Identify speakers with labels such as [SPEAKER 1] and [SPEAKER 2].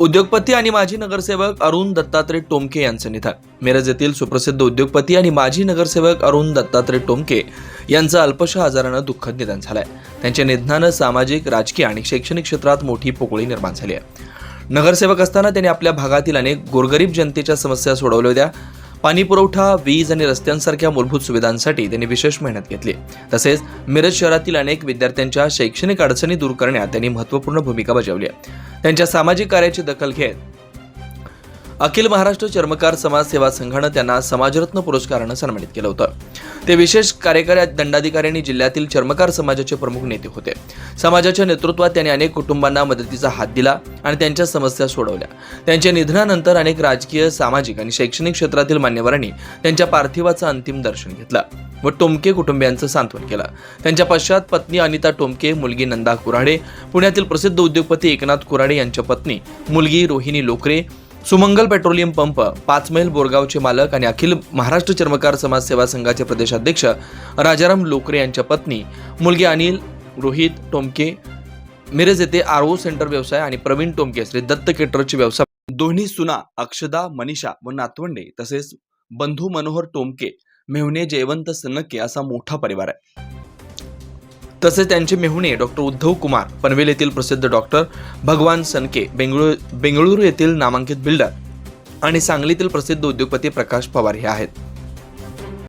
[SPEAKER 1] उद्योगपती आणि माजी नगरसेवक अरुण दत्तात्रय टोमके यांचं निधन. मिरज येथील सुप्रसिद्ध उद्योगपती आणि माजी नगरसेवक अरुण दत्तात्रय टोमके यांचं अल्पशा आजारानं दुःखद निधन झालंय. त्यांच्या निधनानं सामाजिक राजकीय आणि शैक्षणिक क्षेत्रात मोठी पोकळी निर्माण झाली आहे. नगरसेवक असताना त्यांनी आपल्या भागातील अनेक गोरगरीब जनतेच्या समस्या सोडवल्या होत्या. पाणी पुरवठा वीज आणि रस्त्यांसारख्या मूलभूत सुविधांसाठी त्यांनी विशेष मेहनत घेतली. तसेच मिरज शहरातील अनेक विद्यार्थ्यांच्या शैक्षणिक अडचणी दूर करण्यात त्यांनी महत्त्वपूर्ण भूमिका बजावली आहे. त्यांच्या सामाजिक कार्याची दखल घेत. अखिल महाराष्ट्र चर्मकार समाज सेवा संघानं त्यांना समाजरत्न पुरस्कारानं सन्मानित केलं होतं. ते विशेष कार्यकारी दंडाधिकारी आणि जिल्ह्यातील चर्मकार समाजाचे प्रमुख नेते होते. समाजाच्या नेतृत्वात त्यांनी अनेक कुटुंबांना मदतीचा हात दिला आणि त्यांच्या समस्या सोडवल्या. त्यांच्या निधनानंतर अनेक राजकीय सामाजिक आणि शैक्षणिक क्षेत्रातील मान्यवरांनी त्यांच्या पार्थिवाचं अंतिम दर्शन घेतलं. व टोमके कुटुंबियांचं सांत्वन केलं. त्यांच्या पश्चात पत्नी अनिता टोमके मुलगी नंदा कुऱ्हाडे पुण्यातील प्रसिद्ध उद्योगपती एकनाथ कुऱ्हाडे यांच्या पत्नी मुलगी रोहिणी लोकरे सुमंगल पेट्रोलियम पंप पाच मैल बोरगावचे मालक आणि अखिल महाराष्ट्र चर्मकार समाज सेवा संघाचे प्रदेशाध्यक्ष राजाराम लोकरे यांच्या पत्नी मुलगी अनिल रोहित टोमके मिरज येथे आर ओ सेंटर व्यवसाय आणि प्रवीण टोमके श्री दत्त केटरचे व्यवसाय. दोन्ही सुना अक्षदा मनीषा व नातवंडे तसेच बंधू मनोहर टोमके मेहुणे जयवंत सनके असा मोठा परिवार आहे. तसेच त्यांचे मेहुणे डॉक्टर उद्धव कुमार पनवेल येथील प्रसिद्ध डॉक्टर भगवान सनके बेंगळुरू बेंगळुरू येथील नामांकित बिल्डर आणि सांगलीतील प्रसिद्ध उद्योगपती प्रकाश पवार हे आहेत.